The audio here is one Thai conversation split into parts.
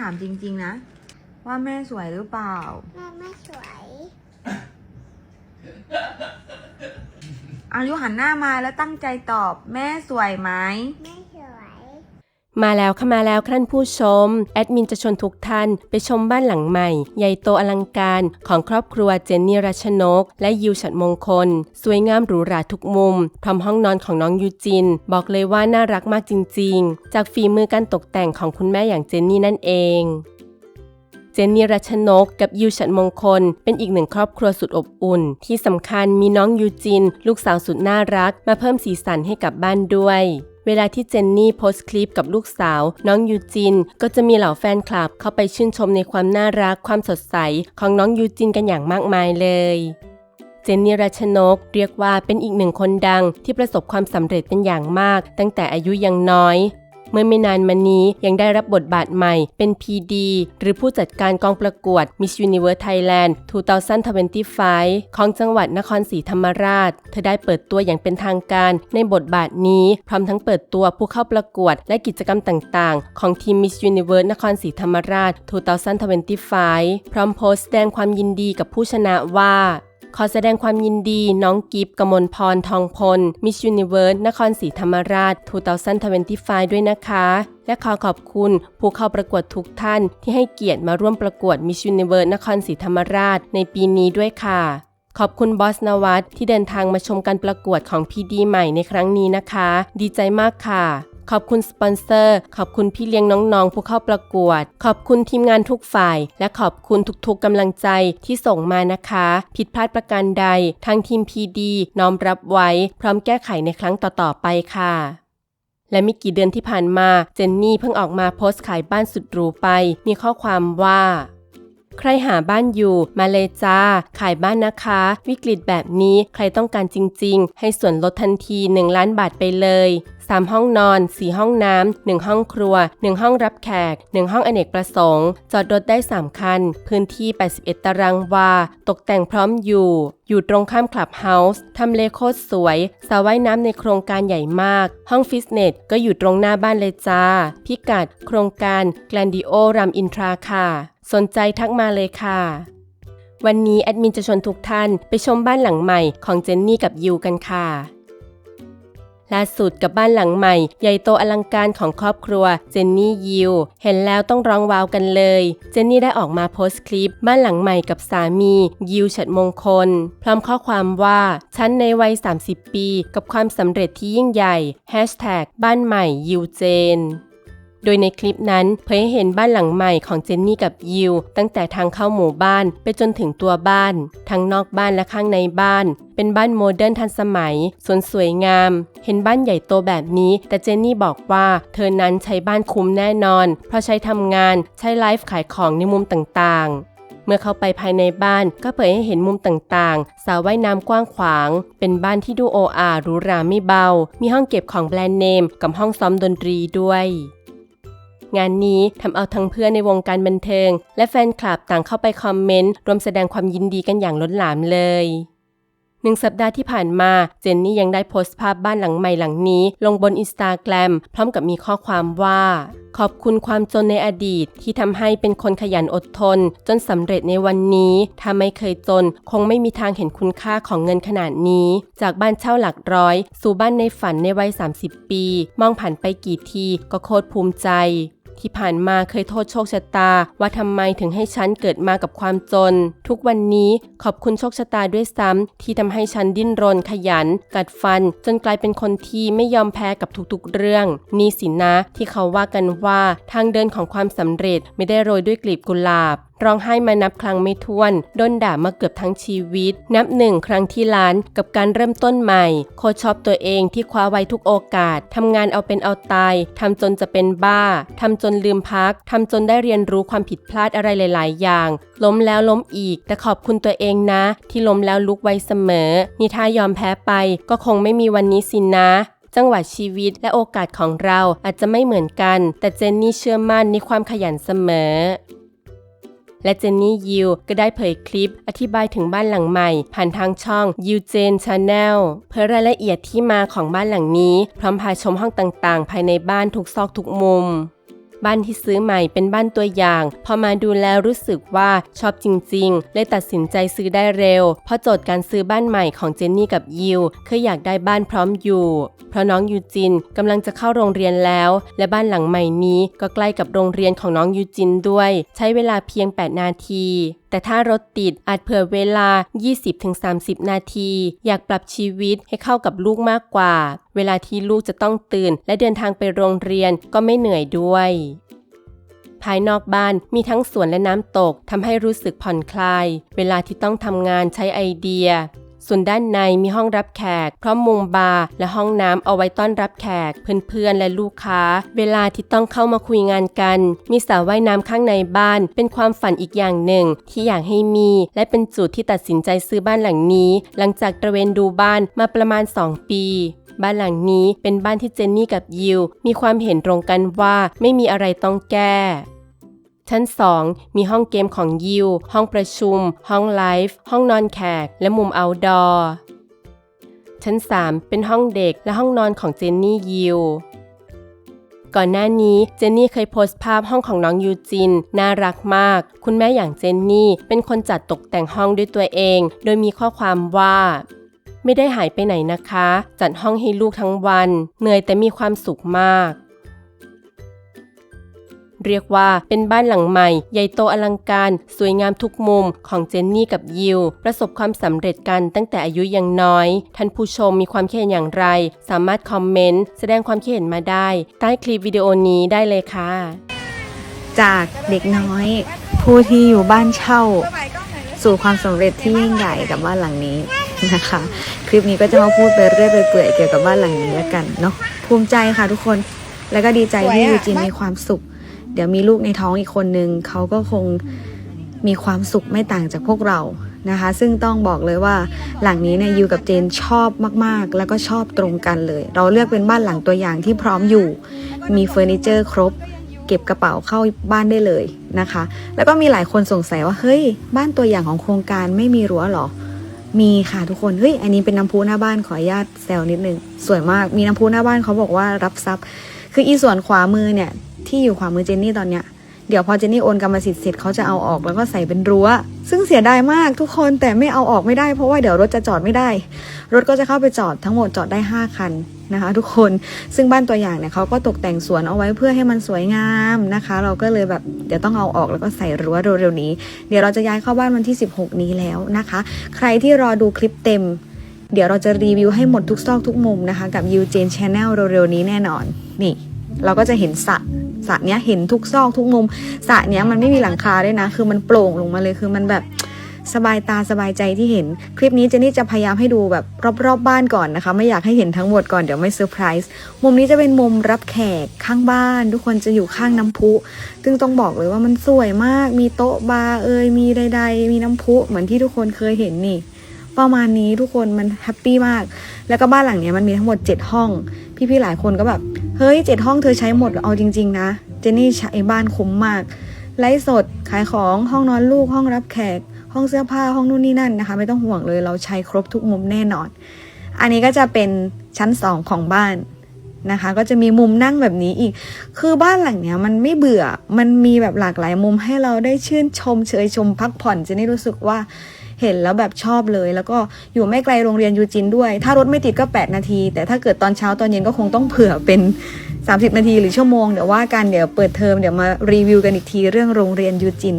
ถามจริง ๆ นะ ว่าแม่สวยหรือเปล่า แม่ไม่สวยอายุหันหน้ามาแล้วตั้งใจตอบ แม่สวยไหมแม่สวย มาแล้วค่ะมาแล้วท่านผู้ชม แอดมินจะชวนทุกท่านไปชมบ้านหลังใหม่ ใหญ่โตอลังการของครอบครัวเจนนี่รัชนก และยิวฉัดมงคล สวยงามหรูหราทุกมุม พร้อมห้องนอนของน้องยูจิน บอกเลยว่าน่ารักมากจริง ๆ จากฝีมือการตกแต่งของคุณแม่อย่างเจนนี่นั่นเองเจนนี่รัชนกกับยูฉันมงคล เป็นอีกหนึ่งครอบครัวสุดอบอุ่น ที่สำคัญมีน้องยูจิน ลูกสาวสุดน่ารัก มาเพิ่มสีสันให้กับบ้านด้วย เวลาที่เจนนี่โพสต์คลิปกับลูกสาว น้องยูจิน ก็จะมีเหล่าแฟนคลับเข้าไปชื่นชมในความน่ารักความสดใสของน้องยูจินกันอย่างมากมายเลยเจนนี่รัชนกเรียกว่าเป็นอีกหนึ่งคนดังที่ประสบความสำเร็จเป็นอย่างมาก ตั้งแต่อายุยังน้อย เมื่อไม่นานมานี้ยังได้รับบทบาทใหม่เป็น PD หรือผู้จัดการกองประกวด Miss Universe Thailand 2025 ของจังหวัดนครศรีธรรมราช เธอได้เปิดตัวอย่างเป็นทางการในบทบาทนี้ พร้อมทั้งเปิดตัวผู้เข้าประกวดและกิจกรรมต่างๆ ของทีม Miss Universe นครศรีธรรมราช 2025 พร้อมโพสต์แสดงความยินดีกับผู้ชนะว่า ขอแสดงความยินดีน้องกิฟกมลพรทองพล Miss Universe นครศรีธรรมราช 2025 ด้วยนะคะ และขอขอบคุณผู้เข้าประกวดทุกท่านที่ให้เกียรติมาร่วมประกวด Miss Universe นครศรีธรรมราชในปีนี้ด้วยค่ะ ขอบคุณบอสนวัตที่เดินทางมาชมการประกวดของพีดีใหม่ในครั้งนี้นะคะ ดีใจมากค่ะ ขอบคุณสปอนเซอร์ ขอบคุณพี่เลี้ยงน้องๆ ผู้เข้าประกวด ขอบคุณทีมงานทุกฝ่าย และขอบคุณทุกๆกำลังใจที่ส่งมานะคะ ผิดพลาดประการใด ทางทีมพีดีน้อมรับไว้ พร้อมแก้ไขในครั้งต่อๆไปค่ะและไม่กี่เดือนที่ผ่านมาเจนนี่เพิ่งออกมาโพสต์ขายบ้านสุดหรูไป มีข้อความว่า ใครหาบ้านอยู่มาเลยจ้า ขายบ้านนะคะ วิกฤตแบบนี้ใครต้องการจริง ๆ ให้ส่วนลดทันที 1 ล้านบาทไปเลย 3 ห้องนอน 4 ห้องน้ำ 1 ห้องครัว 1 ห้องรับแขก 1 ห้องอเนกประสงค์ จอดรถได้ 3 คัน พื้นที่ 81 ตารางวา ตกแต่งพร้อมอยู่ อยู่ตรงข้ามคลับเฮาส์ทำเลโคตรสวยสระว่ายน้ำในโครงการใหญ่มาก ห้องฟิตเนสก็อยู่ตรงหน้าบ้านเลยจ้า พิกัด โครงการแกลนดิโอรามอินทราค่ะ สนใจทักมาเลยค่ะ วันนี้แอดมินจะชวนทุกท่านไปชมบ้านหลังใหม่ของเจนนี่กับยูกันค่ะล่าสุดกับบ้านหลังใหม่ ใหญ่โตอลังการของครอบครัวเจนนี่ยิวเห็นแล้วต้องร้องว้าวกันเลย เจนนี่ได้ออกมาโพสต์คลิป บ้านหลังใหม่กับสามี ยิวฉัดมงคล พร้อมข้อความว่า ฉันในวัย 30 ปี กับความสำเร็จที่ยิ่งใหญ่ Hashtag บ้านใหม่ยิวเจน โดยในคลิปนั้นเผยให้เห็นบ้านหลังใหม่ของเจนนี่กับยิว ตั้งแต่ทางเข้าหมู่บ้านไปจนถึงตัวบ้าน ทั้งนอกบ้านและข้างในบ้าน เป็นบ้านโมเดิร์นทันสมัยสวนสวยงาม เห็นบ้านใหญ่โตแบบนี้ แต่เจนนี่บอกว่า เธอนั้นใช้บ้านคุ้มแน่นอน เพราะใช้ทำงานใช้ไลฟ์ขายของในมุมต่างๆเมื่อเข้าไปภายในบ้านก็เผยให้เห็นมุมต่างๆสระว่ายน้ำกว้างขวาง เป็นบ้านที่ดูโออาหรูหราไม่เบา มีห้องเก็บของแบรนด์เนม กับห้องซ้อมดนตรีด้วย งานนี้ทำเอาทั้งเพื่อนในวงการบันเทิง และแฟนคลับต่างเข้าไปคอมเมนต์รวมแสดงความยินดีกันอย่างล้นหลามเลยหนึ่งสัปดาห์ที่ผ่านมาเจนนี่ยังได้โพสต์ภาพบ้านหลังใหม่หลังนี้ ลงบนอินสตาแกรมพร้อมกับมีข้อความว่า ขอบคุณความจนในอดีตที่ทำให้เป็นคนขยันอดทน จนสำเร็จในวันนี้ ถ้าไม่เคยจน คงไม่มีทางเห็นคุณค่าของเงินขนาดนี้ จากบ้านเช่าหลักร้อย สู่บ้านในฝันในวัย 30 ปี มองผ่านไปกี่ทีก็โคตรภูมิใจ ที่ผ่านมาเคยโทษโชคชะตา ว่าทำไมถึงให้ฉันเกิดมากับความจน ทุกวันนี้ขอบคุณโชคชะตาด้วยซ้ำที่ทำให้ฉันดิ้นรนขยัน กัดฟัน จนกลายเป็นคนที่ไม่ยอมแพ้กับทุกๆ เรื่อง นี่สินะที่เขาว่ากันว่าทางเดินของความสำเร็จไม่ได้โรยด้วยกลีบกุหลาบ ร้องไห้มานับครั้งไม่ถ้วนโดนด่ามาเกือบทั้งชีวิต นับหนึ่งครั้งที่ล้านกับการเริ่มต้นใหม่ โคชชอบตัวเองที่คว้าไว้ทุกโอกาสทำงานเอาเป็นเอาตายทำจนจะเป็นบ้าทำจนลืมพักทำจนได้เรียนรู้ความผิดพลาดอะไรหลาย ๆ อย่าง ล้มแล้วล้มอีก แต่ขอบคุณตัวเองนะ ที่ล้มแล้วลุกไว้เสมอ นี่ถ้ายอมแพ้ไปก็คงไม่มีวันนี้สินนะจังหวะชีวิตและโอกาสของเราอาจจะไม่เหมือนกัน แต่เจนนี่เชื่อมั่นในความขยันเสมอ และเจนนี่ยิวก็ได้เผยคลิปอธิบายถึงบ้านหลังใหม่ ผ่านทางช่องยิวเจนชาแนลเผยรายละเอียดที่มาของบ้านหลังนี้ พร้อมพาชมห้องต่างๆ ภายในบ้านทุกซอกทุกมุม บ้านที่ซื้อใหม่เป็นบ้านตัวอย่าง พอมาดูแล้วรู้สึกว่าชอบจริง ๆ เลยตัดสินใจซื้อได้เร็ว เพราะโจทย์การซื้อบ้านใหม่ของเจนนี่กับยิวคืออยากได้บ้านพร้อมอยู่ เพราะน้องยูจินกำลังจะเข้าโรงเรียนแล้ว และบ้านหลังใหม่นี้ก็ใกล้กับโรงเรียนของน้องยูจินด้วย ใช้เวลาเพียง 8 นาที แต่ถ้ารถติดอาจเผื่อเวลา 20-30 นาที อยากปรับชีวิตให้เข้ากับลูกมากกว่า เวลาที่ลูกจะต้องตื่น และเดินทางไปโรงเรียนก็ไม่เหนื่อยด้วย ภายนอกบ้านมีทั้งสวนและน้ำตกทำให้รู้สึกผ่อนคลาย เวลาที่ต้องทำงานใช้ไอเดีย ส่วนด้านในมีห้องรับแขก พร้อมมุมบาร์และห้องน้ำเอาไว้ต้อนรับแขก เพื่อนๆ และลูกค้า เวลาที่ต้องเข้ามาคุยงานกัน มีสระว่ายน้ำข้างในบ้าน เป็นความฝันอีกอย่างหนึ่ง ที่อยากให้มี และเป็นจุดที่ตัดสินใจซื้อบ้านหลังนี้ หลังจากตระเวนดูบ้านมาประมาณ 2 ปีบ้านหลังนี้เป็นบ้านที่เจนนี่กับยิว มีความเห็นตรงกันว่าไม่มีอะไรต้องแก้ ชั้น 2 มีห้องเกมของยิว ห้องประชุม ห้องไลฟ์ ห้องนอนแขก และมุมเอาดอร์ชั้น 3 เป็นห้องเด็กและห้องนอนของเจนนี่ยิว ก่อนหน้านี้เจนนี่เคยโพสต์ภาพห้องของน้องยูจิน น่ารักมาก คุณแม่อย่างเจนนี่เป็นคนจัดตกแต่งห้องด้วยตัวเอง โดยมีข้อความว่า ไม่ได้หายไปไหนนะคะ จัดห้องให้ลูกทั้งวัน เหนื่อยแต่มีความสุขมาก เรียกว่าเป็นบ้านหลังใหม่ ใหญ่โตอลังการ สวยงามทุกมุมของเจนนี่กับยิว ประสบความสำเร็จกันตั้งแต่อายุยังน้อย ท่านผู้ชมมีความคิดเห็นอย่างไร สามารถคอมเมนต์แสดงความคิดเห็นมาได้ ใต้คลิปวิดีโอนี้ได้เลยค่ะ จากเด็กน้อย ผู้ที่อยู่บ้านเช่า สู่ความสำเร็จที่ยิ่งใหญ่กับบ้านหลังนี้นะคะ คลิปนี้ก็จะมาพูดไปเรื่อยไปเปื่อยเกี่ยวกับบ้านหลังนี้แล้วกันเนาะภูมิใจค่ะทุกคนแล้วก็ดีใจที่ยูจินมีความสุข เดี๋ยวมีลูกในท้องอีกคนนึงเขาก็คงมีความสุขไม่ต่างจากพวกเรานะคะ ซึ่งต้องบอกเลยว่าหลังนี้เนี่ยยูกับเจนชอบมากๆ แล้วก็ชอบตรงกันเลย เราเลือกเป็นบ้านหลังตัวอย่างที่พร้อมอยู่ มีเฟอร์นิเจอร์ครบ เก็บกระเป๋าเข้าบ้านได้เลยนะคะ แล้วก็มีหลายคนสงสัยว่าเฮ้ย บ้านตัวอย่างของโครงการไม่มีรั้วหรอ มีค่ะทุกคนเฮ้ยอันนี้เป็นน้ำพุหน้าบ้านขออนุญาตแซวนิดนึงสวยมากมีน้ำพุหน้าบ้านเขาบอกว่ารับทรัพย์คืออีส่วนขวามือเนี่ย ที่อยู่ขวามือเจนนี่ตอนเนี้ยเดี๋ยวพอเจนนี่โอนกรรมสิทธิ์เสร็จเขาจะเอาออกแล้วก็ใส่เป็นรั้ว ซึ่งเสียดายมากทุกคนแต่ไม่เอาออกไม่ได้เพราะว่าเดี๋ยวรถจะจอดไม่ได้ รถก็จะเข้าไปจอดทั้งหมดจอดได้ 5 คันนะคะ ทุกคนซึ่งบ้านตัวอย่างเนี่ยเขาก็ตกแต่งสวนเอาไว้เพื่อให้มันสวยงามนะคะ เราก็เลยแบบเดี๋ยวต้องเอาออกแล้วก็ใส่รั้วเร็วๆนี้ เดี๋ยวเราจะย้ายเข้าบ้านวันที่ 16 นี้แล้วนะคะ ใครที่รอดูคลิปเต็ม เดี๋ยวเราจะรีวิวให้หมดทุกซอกทุกมุมนะคะ กับ u j a n Channel เร็วๆนี้แน่นอน นี่ เราก็จะเห็นสระ ระเนี้ยเห็นทุกซอกทุกมุมสระเนี้ยมันไม่มีหลังคาด้วยนะ คือมันโปร่งลงมาเลยคือมันแบบสบายตาสบายใจที่เห็น คลิปนี้เจนนี่จะพยายามให้ดูแบบรอบๆบบ้านก่อนนะคะ ไม่อยากให้เห็นทั้งหมดก่อนเดี๋ยวไม่เซอร์ไพรส์มุมนี้จะเป็นมุมรับแขกข้างบ้าน ทุกคนจะอยู่ข้างน้ำพุ ซึ่งต้องบอกเลยว่ามันสวยมากมีโต๊ะบาร์เอยมีใด ๆ มีน้ำพุเหมือนที่ทุกคนเคยเห็นนี่ ประมาณนี้ทุกคนมันแฮปปี้มาก แล้วก็บ้านหลังเนี้ยมันมีทั้งหมด 7 ห้อง พี่ๆหลายคนก็แบบเฮ้ยเจ็ดห้องเธอใช้หมดเอเอาจริง ๆ นะ เจนนี่ใช้บ้านคุ้มมากไลฟ์สดขายของห้องนอนลูกห้องรับแขก ห้องเสื้อผ้าห้องนู่นนี่นั่นนะคะ ไม่ต้องห่วงเลยเราใช้ครบทุกมุมแน่นอน อันนี้ก็จะเป็นชั้นสองของบ้านนะคะ ก็จะมีมุมนั่งแบบนี้อีก คือบ้านหลังเนี้ยมันไม่เบื่อมันมีแบบหลากหลายมุมให้เราได้ชื่นชมเชยชมพักผ่อนเจนนี่รู้สึกว่า เห็นแล้วแบบชอบเลย แล้วก็อยู่ไม่ไกลโรงเรียนยูจินด้วย ถ้ารถไม่ติดก็ 8 นาที แต่ถ้าเกิดตอนเช้าตอนเย็นก็คงต้องเผื่อเป็น 30 นาทีหรือชั่วโมงเดี๋ยวว่ากันเดี๋ยวเปิดเทอมเดี๋ยวมารีวิวกันอีกทีเรื่องโรงเรียนยูจิน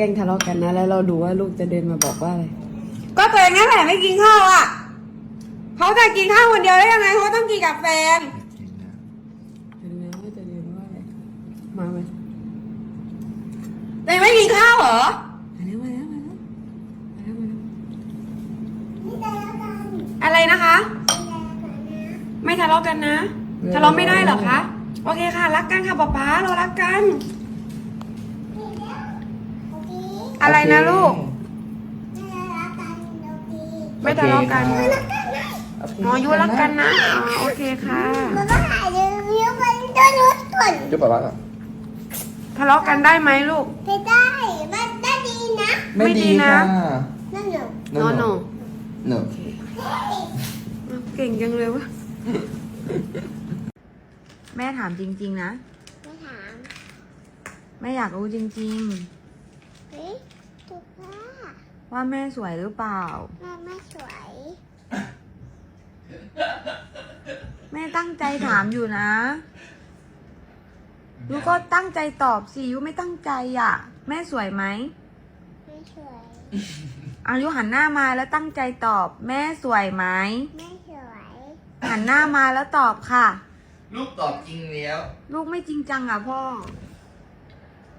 ล้งทะเลาะกันนะ แล้วเราดูว่าลูกจะเดินมาบอกว่าอะไร ก็ตัวเองนั่นแหละไม่กินข้าวอะ เขาจะกินข้าวคนเดียวได้ยังไงเขาต้องกินกับแฟนเห็นแล้วว่าจะเดินว่าอะไร มาไหมแต่ไม่กินข้าวเหรอมาแล้วมาแล้วมาแล้วมาแล้วมาแล้วนี่แต่ละกันอะไรนะคะนี่แต่ละกันนะไม่ทะเลาะกันนะ ทะเลาะไม่ได้เหรอคะ โอเคค่ะ รักกันค่ะป๊าป๊าเรารักกัน โอเค อะไรนะลูก ไม่แต่ละกันโอเคไม่ทะเลาะกันรักกันนะอ๋อยูรักกันนะอ๋อโอเคค่ะมันก็หายเร็วๆมันจะลดก่อนจุ๊บป๊าป๊าก่อนทะเลาะกันได้ไหมลูกไปได้มันได้ดีนะไม่ดีนะนั่นหนูโนโนหนูเก่งจังเลยวะ แม่ถามจริง ๆ นะ ไม่ถามแม่อยากรู้จริงเฮ้ยถูกว่าๆว่าแม่สวยหรือเปล่า แม่ไม่สวย แม่ตั้งใจถามอยู่นะยูก็ตั้งใจตอบสิยูไม่ตั้งใจอะ แม่สวยไหมไม่สวยอายุหันหน้ามาแล้วตั้งใจตอบ แม่สวยไหมไม่สวยหันหน้ามาแล้วตอบค่ะ ลูกตอบจริงแล้ว ลูกไม่จริงจังอะพ่อ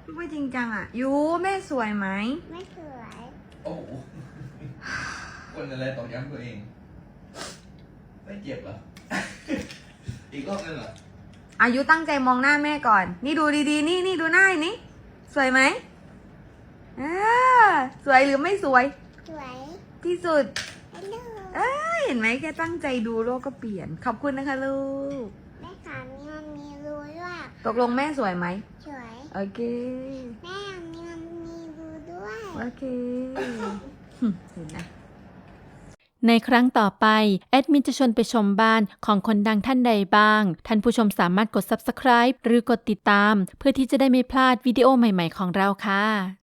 ลูกไม่จริงจังอะยูแม่สวยไหม ไม่สวยโอ้โหคนอะไรตอบย้ำตัวเอง ไม่เจ็บเหรอ อีกรอบนึงเหรออายุตั้งใจมองหน้าแม่ก่อน นี่ดูดีๆ นี่นี่ดูหน้านี่ สวยไหมอ่าสวยหรือไม่สวย สวยที่สุดฮัลโหลเอ้ยเห็นไหมแค่ตั้งใจดูโลกก็เปลี่ยน ขอบคุณนะคะลูก แม่ขามีมันมีรูด้วย ตกลงแม่สวยไหม สวย โอเค แม่มีมันมีรูด้วยโอเคเห็นนะในครั้งต่อไป แอดมินจะชวนไปชมบ้านของคนดังท่านใดบ้าง ท่านผู้ชมสามารถกด subscribe หรือกดติดตาม เพื่อที่จะได้ไม่พลาดวิดีโอใหม่ๆของเราค่ะ